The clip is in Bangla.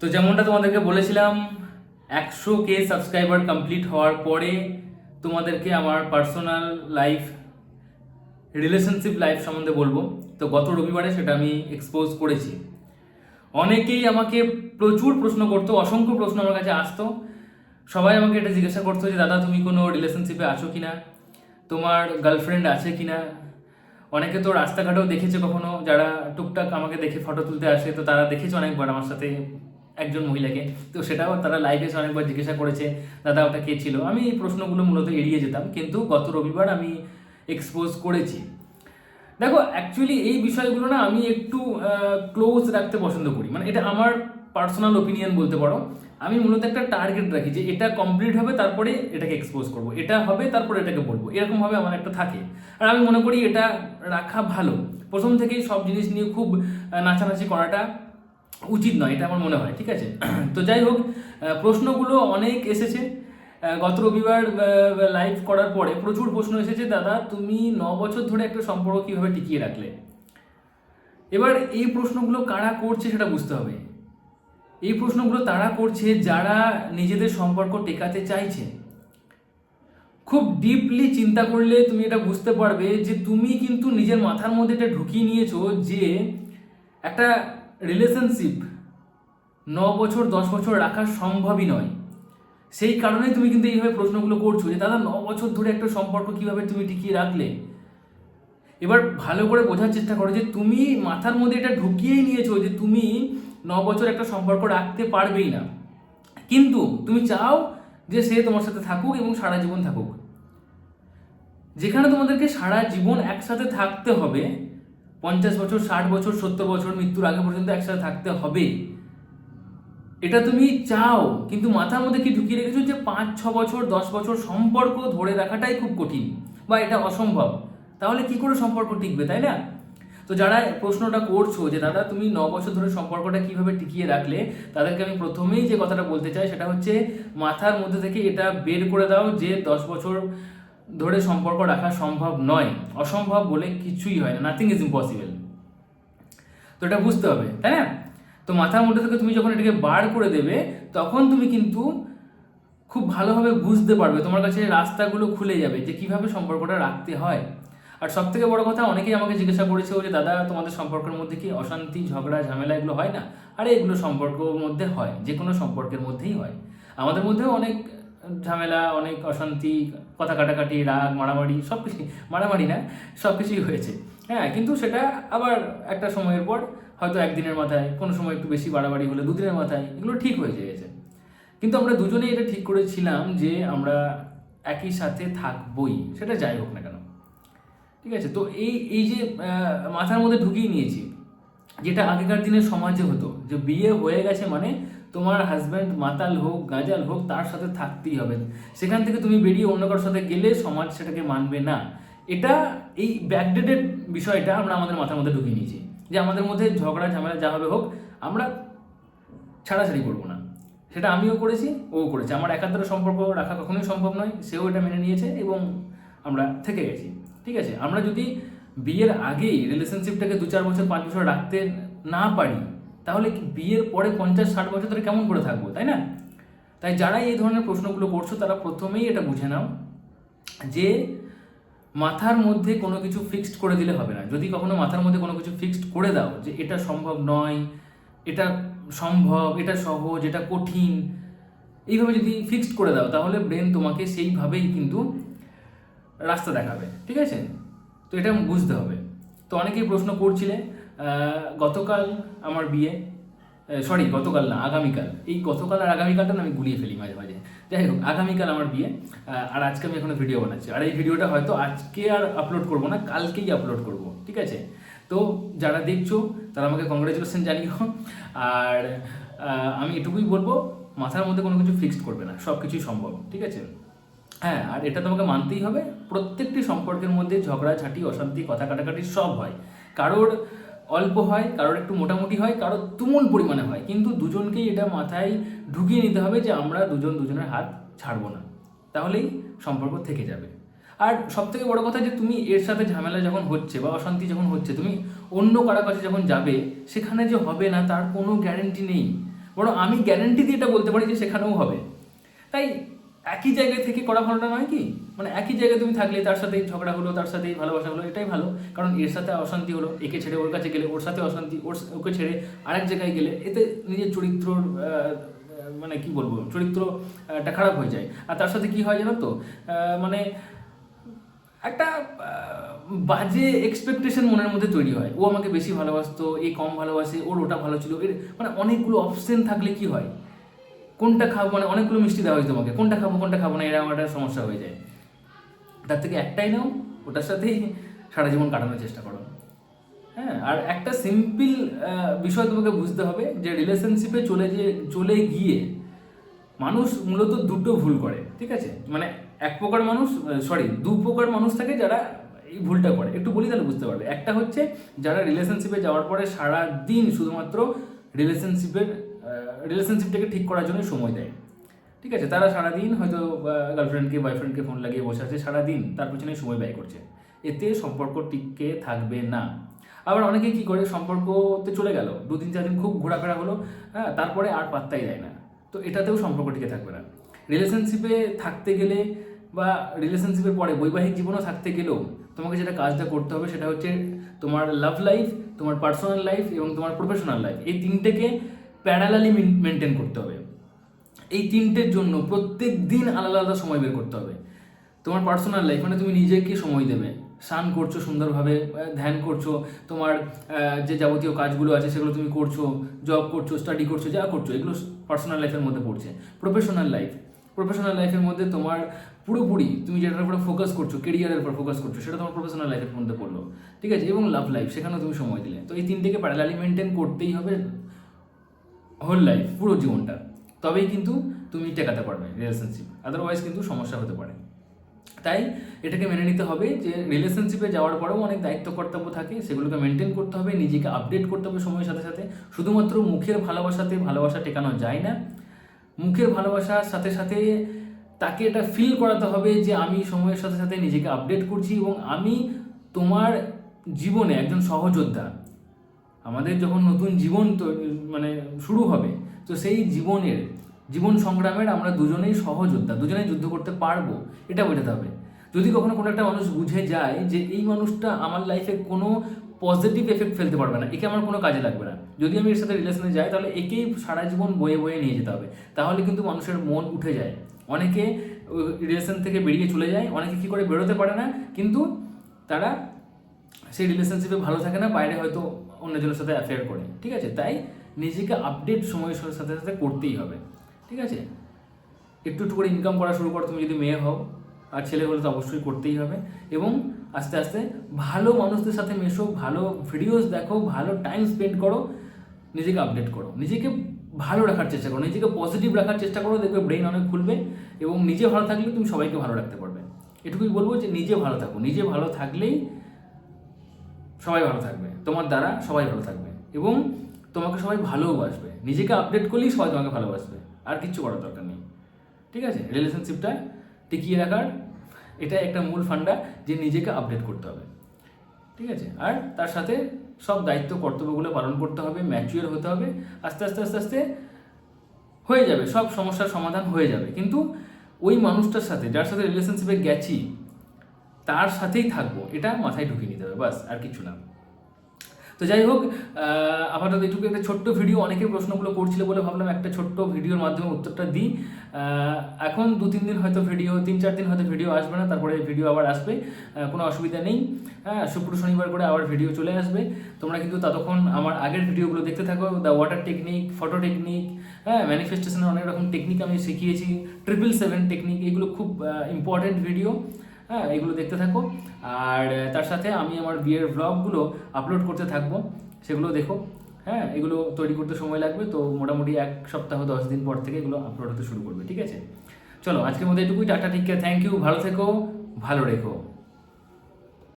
তো যেমনটা তোমাদেরকে বলেছিলাম, একশো কে সাবস্ক্রাইবার কমপ্লিট হওয়ার পরে তোমাদেরকে আমার পার্সোনাল লাইফ রিলেশনশিপ লাইফ সম্বন্ধে বলব। তো গত রবিবারে সেটা আমি এক্সপোজ করেছি। অনেকেই আমাকে প্রচুর প্রশ্ন করতো, অসংখ্য প্রশ্ন আমার কাছে আসতো। সবাই আমাকে এটা জিজ্ঞাসা করতো যে, দাদা, তুমি কোনো রিলেশনশিপে আছো কিনা? তোমার গার্লফ্রেন্ড আছে কিনা? অনেকে তো রাস্তাঘাটেও দেখেছে কখনো, যারা টুকটাক আমাকে দেখে ফটো তুলতে আসে, তো তারা দেখেছে অনেকবার আমার সাথে। একজন মহিলাকে। তো সেটাও তারা লাইভে এসে অনেকবার জিজ্ঞাসা করেছে, দাদা, ওটা কে ছিল? আমি এই প্রশ্নগুলো মূলত এড়িয়ে যেতাম, কিন্তু গত রবিবার আমি এক্সপোজ করেছি। দেখো অ্যাকচুয়ালি এই বিষয়গুলো না আমি একটু ক্লোজ রাখতে পছন্দ করি। মানে এটা আমার পার্সোনাল ওপিনিয়ন বলতে পারো। আমি মূলত একটা টার্গেট রাখি যে এটা কমপ্লিট হবে, তারপরে এটাকে এক্সপোজ করব। এটা হবে, তারপরে এটাকে বলব। এরকমভাবে আমার একটা থাকে। আর আমি মনে করি এটা রাখা ভালো। প্রথম থেকেই সব জিনিস নিয়ে খুব নাচানাচি করাটা উচিত নয়, এটা আমার মনে হয়, ঠিক আছে? তো যাই হোক প্রশ্নগুলো অনেক এসেছে। গত রবিবার লাইভ করার পরে প্রচুর প্রশ্ন এসেছে, দাদা, তুমি ন বছর ধরে একটা সম্পর্ক কীভাবে টিকিয়ে রাখলে? এবার এই প্রশ্নগুলো কারা করছে সেটা বুঝতে হবে। এই প্রশ্নগুলো তারা করছে যারা নিজেদের সম্পর্ক টেকাতে চাইছে। খুব ডিপলি চিন্তা করলে তুমি এটা বুঝতে পারবে যে তুমি কিন্তু নিজের মাথার মধ্যে এটা ঢুকিয়ে নিয়েছো যে একটা রিলেশনশিপ ন বছর, দশ বছর রাখা সম্ভবই নয়। সেই কারণেই তুমি কিন্তু এইভাবে প্রশ্নগুলো করছ যে, দাদা, ন বছর ধরে একটা সম্পর্ক কীভাবে তুমি টিকিয়ে রাখলে? এবার ভালো করে বোঝার চেষ্টা করো যে, তুমি মাথার মধ্যে এটা ঢুকিয়েই নিয়েছো যে, তুমি ন বছর একটা সম্পর্ক রাখতে পারবেই না। কিন্তু তুমি চাও যে, সে তোমার সাথে থাকুক এবং সারা জীবন থাকুক। যেখানে তোমাদেরকে সারা জীবন একসাথে থাকতে হবে পঞ্চাশ বছর, ষাট বছর, সত্তর বছর, মৃত্যুর আগে পর্যন্ত একসাথে থাকতে হবে। এটা তুমি চাও, কিন্তু মাথার মধ্যে কি ঢুকিয়ে রেখেছো যে পাঁচ, ছ বছর, দশ বছর সম্পর্ক ধরে রাখাটাই খুব কঠিন বা এটা অসম্ভব? তাহলে কি করে সম্পর্ক টিকবে, তাই না? তো যারা প্রশ্নটা করছ যে, দাদা, তুমি ন বছর ধরে সম্পর্কটা কীভাবে টিকিয়ে রাখলে? তাদেরকে আমি প্রথমেই যে কথাটা বলতে চাই সেটা হচ্ছে, মাথার মধ্যে থেকে এটা বের করে দাও যে দশ বছর ধরে সম্পর্ক রাখা সম্ভব নয়। অসম্ভব বলে কিছুই হয় না। নাথিং ইজ ইম্পসিবল তো এটা বুঝতে হবে, তাই না? তো মাথার মধ্যে থেকে তুমি যখন এটাকে বার করে দেবে, তখন তুমি কিন্তু খুব ভালোভাবে বুঝতে পারবে, তোমার কাছে রাস্তাগুলো খুলে যাবে যে কীভাবে সম্পর্কটা রাখতে হয়। আর সব থেকে বড় কথা, অনেকেই আমাকে জিজ্ঞাসা করেছে যে দাদা, তোমাদের সম্পর্কের মধ্যে কি অশান্তি, ঝগড়া, ঝামেলা এগুলো হয় না? আরে, এগুলো সম্পর্কের মধ্যে হয় যে কোনো সম্পর্কের মধ্যেই হয়। আমাদের মধ্যেও অনেক ঝামেলা, অনেক অশান্তি, কথা কাটাকাটি, রাগ, মারামারি সব কিছু মারামারি না সব কিছুই হয়েছে। হ্যাঁ কিন্তু সেটা আবার একটা সময়ের পর, হয়তো একদিনের মাথায়, কোনো সময় একটু বেশি বাড়াবাড়ি হলে দুদিনের মাথায়, এগুলো ঠিক হয়ে গিয়েছে। কিন্তু আমরা দুজনেই এটা ঠিক করেছিলাম যে আমরা একই সাথে থাকবই, সেটা যাই হোক না কেন। ঠিক আছে, তো এই এই যে মাথার মধ্যে ঢুকিয়ে নিয়েছি, যেটা আগেকার দিনের সমাজে হতো, যে বিয়ে হয়ে গেছে মানে তোমার হাজব্যান্ড মাতাল হোক, গাজাল হোক, তার সাথে থাকতেই হবে। সেখান থেকে তুমি বেরিয়ে অন্য কারোর সাথে গেলে সমাজ সেটাকে মানবে না। এটা এই ব্যাকডেটেড বিষয়টা আমরা আমাদের মাথার মধ্যে ঢুকিয়ে নিয়েছি। যে আমাদের মধ্যে ঝগড়া, ঝামেলা যা হবে হোক, আমরা ছাড়াছাড়ি করব না। সেটা আমিও করেছি, ও করেছে। আমার একান্তর সম্পর্ক রাখা কখনোই সম্ভব নয়, সেও এটা মেনে নিয়েছে এবং আমরা থেকে গেছি। ঠিক আছে? আমরা যদি বিয়ের আগেই রিলেশনশিপটাকে দু চার বছর, পাঁচ বছর রাখতে না পারি তাহলে কি বিয়ের পরে পঞ্চাশ, ষাট বছর ধরে কেমন করে থাকব, তাই না? তাই যারা এই ধরনের প্রশ্নগুলো করছ, তারা প্রথমেই এটা বুঝে নাও যে মাথার মধ্যে কোনো কিছু ফিক্সড করে দিলে হবে না। যদি কখনো মাথার মধ্যে কোনো কিছু ফিক্সড করে দাও যে এটা সম্ভব নয়, এটা সম্ভব, এটা সহজ, এটা কঠিন, এইভাবে যদি ফিক্সড করে দাও, তাহলে ব্রেন তোমাকে সেইভাবেই কিন্তু রাস্তা দেখাবে, ঠিক আছে? তো এটা বুঝতে হবে। তো অনেকেই প্রশ্ন করছিলে গতকাল আমার বিয়ে সরি গতকাল না, আগামীকাল। এই গতকাল আর আগামীকালটা আমি গুলিয়ে ফেলি মাঝে মাঝে। যাই হোক, আগামীকাল আমার বিয়ে আর আজকে আমি এখনও ভিডিও বানাচ্ছি। আর এই ভিডিওটা হয়তো আজকে আর আপলোড করব না, কালকেই আপলোড করব, ঠিক আছে? তো যারা দেখছ, তারা আমাকে কংগ্রেচুলেশন জানিও। আর আমি এটুকুই বলব, মাথার মধ্যে কোনো কিছু ফিক্সড করবে না সব কিছুই সম্ভব, ঠিক আছে? হ্যাঁ আর এটা তোমাকে মানতেই হবে, প্রত্যেকটি সম্পর্কের মধ্যে ঝগড়া, ঝাঁটি, অশান্তি, কথা কাটাকাটি সব হয়। কারোর অল্প হয়, কারোর একটু মোটামুটি হয়, কারোর তুমুল পরিমাণে হয়। কিন্তু দুজনকেই এটা মাথায় ঢুকিয়ে নিতে হবে যে আমরা দুজন দুজনের হাত ছাড়বো না। তাহলেই সম্পর্ক থেকে যাবে। আর সব থেকে বড় কথা যে তুমি এর সাথে ঝামেলা যখন হচ্ছে বা অশান্তি যখন হচ্ছে, তুমি অন্য কারও কাছে যখন যাবে, সেখানে যে হবে না তার কোনো গ্যারেন্টি নেই। বরং আমি গ্যারেন্টি দিয়ে এটা বলতে পারি যে সেখানেও হবে। তাই একই জায়গায় থেকে করা ভালোটা নয় কি? মানে একই জায়গায় তুমি থাকলে তার সাথেই ঝগড়া হলো, তার সাথেই ভালোবাসা হলো, এটাই ভালো। কারণ এর সাথে অশান্তি হলো, একে ছেড়ে ওর কাছে গেলে ওর সাথে অশান্তি, ওর ওকে ছেড়ে আরেক জায়গায় গেলে এতে নিজের চরিত্রর মানে কি বলব চরিত্রটা খারাপ হয়ে যায়। আর তার সাথে কি হয় জানো তো? মানে একটা বাজে এক্সপেকটেশন মনের মধ্যে তৈরি হয়। ও আমাকে বেশি ভালোবাসতো, এ কম ভালোবাসে, ওর ওটা ভালো ছিল, এর মানে অনেকগুলো অপশন থাকলে কি হয়? কোনটা খাব মানে অনেকগুলো মিষ্টি দেওয়া হয় তোমাকে। কোনটা খাব কোনটা খাব না, এরকম একটা সমস্যা হয়ে যায়। তার থেকে একটাই নাও, ওটার সাথেই সারা জীবন কাটানোর চেষ্টা করো। হ্যাঁ আর একটা সিম্পল বিষয় তোমাকে বুঝতে হবে যে রিলেশনশিপে চলে যে, চলে গিয়ে মানুষ মূলত দুটো ভুল করে, ঠিক আছে? মানে এক প্রকার মানুষ সরি দু প্রকার মানুষ থাকে যারা এই ভুলটা করে। একটু বলি তাহলে বুঝতে পারবে। একটা হচ্ছে যারা রিলেশনশিপে যাওয়ার পরে সারা দিন শুধুমাত্র রিলেশনশিপের রিলেশনশিপটাকে ঠিক করার জন্য সময় দেয়। ঠিক আছে? তারা সারাদিন হয়তো গার্লফ্রেন্ডকে বয়ফ্রেন্ডকে ফোন লাগিয়ে বসে আছে, সারাদিন তার পিছনে সময় ব্যয় করছে। এতে সম্পর্ক টিকে থাকবে না। আবার অনেকে কি করে, সম্পর্কতে চলে গেল দু তিন চার দিন খুব ঘোরাফেরা হলো হ্যাঁ তারপরে আর পাত্তাই দেয় না। তো এটাতেও সম্পর্ক টিকে থাকবে না। রিলেশনশিপে থাকতে গেলে বা রিলেশনশিপের পরে বৈবাহিক জীবনও থাকতে গেলেও তোমাকে যেটা কাজটা করতে হবে সেটা হচ্ছে তোমার লাভ লাইফ তোমার পার্সোনাল লাইফ এবং তোমার প্রফেশনাল লাইফ এই তিনটেকে প্যারালালি মেনটেন করতে হবে। এই তিনটের জন্য প্রত্যেক দিন আলাদা আলাদা সময় বের করতে হবে। তোমার পার্সোনাল লাইফ মানে তুমি নিজেকে সময় দেবে। স্নান করছ সুন্দরভাবে ধ্যান করছ, তোমার যে যাবতীয় কাজগুলো আছে সেগুলো তুমি করছ জব করছ স্টাডি করছ, যা করছ, এগুলো পার্সোনাল লাইফের মধ্যে পড়ছে। প্রফেশনাল লাইফ প্রফেশনাল লাইফের মধ্যে তোমার পুরোপুরি তুমি যেটার উপরে ফোকাস করছ কেরিয়ারের উপর ফোকাস করছ, সেটা তোমার প্রফেশনাল লাইফের মধ্যে পড়ল। ঠিক আছে? এবং লাভ লাইফ সেখানেও তুমি সময় দিলে। তো এই তিনটেকে প্যারালালি মেনটেন করতেই হবে। হোল লাইফ পুরো জীবনটা। তবেই কিন্তু তুমি টেকাতে পারবে রিলেশনশিপ আদারওয়াইজ কিন্তু সমস্যা হতে পারে। তাই এটাকে মেনে নিতে হবে যে রিলেশনশিপে যাওয়ার পরেও অনেক দায়িত্ব কর্তব্য থাকে, সেগুলোকে মেনটেন করতে হবে, নিজেকে আপডেট করতে হবে সময়ের সাথে সাথে। শুধুমাত্র মুখের ভালোবাসাতে ভালোবাসা টেকানো যায় না। মুখের ভালোবাসার সাথে সাথে তাকে এটা ফিল করাতে হবে যে আমি সময়ের সাথে সাথে নিজেকে আপডেট করছি এবং আমি তোমার জীবনে একজন সহযোদ্ধা। আমাদের যখন নতুন জীবন মানে শুরু হবে, তো সেই জীবনের, জীবন সংগ্রামের আমরা দুজনেই সহযোদ্ধা, দুজনেই যুদ্ধ করতে পারব, এটা বোঝাতে হবে। যদি কখনো কোনো একটা মানুষ বুঝে যায় যে এই মানুষটা আমার লাইফে কোনো পজিটিভ এফেক্ট ফেলতে পারবে না, একে আমার কোনো কাজে লাগবে না। যদি আমি এর সাথে রিলেশনে যাই, তাহলে একেই সারা জীবন বয়ে বয়ে নিয়ে যেতে হবে। তাহলে কিন্তু মানুষের মন উঠে যায়। অনেকে রিলেশন থেকে বেরিয়ে চলে যায়, অনেকে কি করে বেরোতে পারে না, কিন্তু তারা সেই রিলেশনশিপে ভালো থাকে না, বাইরে হয়তো অন্যজনের সাথে অ্যাফেয়ার করে, ঠিক আছে? তাই নিজেকে আপডেট সময়ের সাথে সাথে করতেই হবে, ঠিক আছে? একটু একটু করে ইনকাম করা শুরু করো, তুমি যদি মেয়ে হও, আর ছেলে হলে তো অবশ্যই করতেই হবে। এবং আস্তে আস্তে ভালো মানুষদের সাথে মেশো, ভালো ভিডিওস দেখো, ভালো টাইম স্পেন্ড করো, নিজেকে আপডেট করো। নিজেকে ভালো রাখার চেষ্টা করো, নিজেকে পজিটিভ রাখার চেষ্টা করো, দেখবে ব্রেন অনেক খুলবে এবং নিজে ভালো থাকলে তুমি সবাইকে ভালো রাখতে পারবে। এটুকুই বলব যে নিজে ভালো থাকো, নিজে ভালো থাকলেই সবাই ভালো থাকবে। তোমার দ্বারা সবাই ভালো থাকবে এবং তোমাকে সবাই ভালোবাসবে নিজেকে আপডেট করলেই সবাই তোমাকে ভালোবাসবে আর কিচ্ছু করার দরকার নেই। ঠিক আছে? রিলেশনশিপটা টিকিয়ে রাখার এটা একটা মূল ফান্ডা যে নিজেকে আপডেট করতে হবে। ঠিক আছে? আর তার সাথে সব দায়িত্ব, কর্তব্যগুলো পালন করতে হবে ম্যাচিওর হতে হবে। আস্তে আস্তে আস্তে আস্তে হয়ে যাবে। সব সমস্যার সমাধান হয়ে যাবে। কিন্তু ওই মানুষটার সাথে, যার সাথে রিলেশনশিপে গেছি, তার সাথেই থাকব। এটা মাথায় ঢুকিয়ে নিতে হবে। বাস, আর কিছু না। তো যাই হোক আপাতত এটুকু একটা ছোট্ট ভিডিও। অনেকে প্রশ্নগুলো করছিল বলে ভাবলাম একটা ছোট্ট ভিডিওর মাধ্যমে উত্তরটা দিই। এখন দু তিন দিন হয়তো ভিডিও, তিন চার দিন হয়তো ভিডিও আসবে না, তারপরে ভিডিও আবার আসবে কোনো অসুবিধা নেই। হ্যাঁ শুক্র শনিবার করে আবার ভিডিও চলে আসবে। তোমরা কিন্তু ততক্ষণ আমার আগের ভিডিওগুলো দেখতে থাকো the water technique photo technique হ্যাঁ ম্যানিফেস্টেশনের অনেক রকম টেকনিক আমি শিখিয়েছি ট্রিপল সেভেন টেকনিক এগুলো খুব ইম্পর্টেন্ট ভিডিও হ্যাঁ এগুলো দেখতে থাকো। আর তার সাথে আমি আমার বিয়ের ব্লগগুলো আপলোড করতে থাকব। সেগুলো দেখো। হ্যাঁ এগুলো তৈরি করতে সময় লাগবে। তো মোটামুটি এক সপ্তাহ, দশ দিন পর থেকে এগুলো আপলোড হতে শুরু করবে, ঠিক আছে? চলো, আজকের মধ্যে এটুকুই, টাটা ঠিক থ্যাংক ইউ ভালো থেকো, ভালো রেখো।